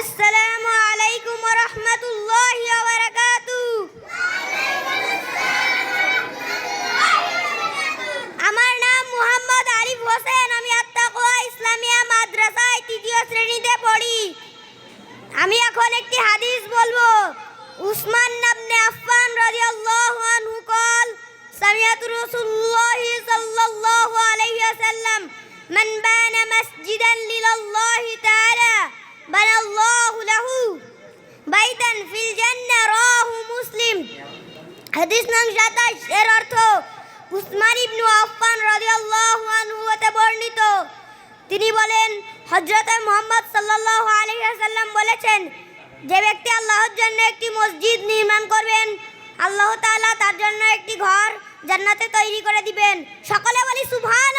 আসসালামু আলাইকুম ওয়া রাহমাতুল্লাহি ওয়া বারাকাতুহু আমার নাম মুহাম্মদ আরিফ হোসেন আমি আত্তাকওয়া ইসলামিয়া মাদ্রাসায় তৃতীয় শ্রেণীতে পড়ি আমি এখন একটি হাদিস বলবো উসমান ইবনে আফফান রাদিয়াল্লাহু আনহু قال سمعت رسول الله صلى الله عليه وسلم من بان مسجدا তিনি বলেন, হযরত মুহাম্মদ সাল্লাল্লাহু আলাইহি ওয়াসাল্লাম বলেছেন, যে ব্যক্তি আল্লাহর জন্য একটি মসজিদ নির্মাণ করবেন, আল্লাহ তাআলা তার জন্য একটি ঘর জান্নাতে তৈরি করে দিবেন। সকলে বলি সুবহান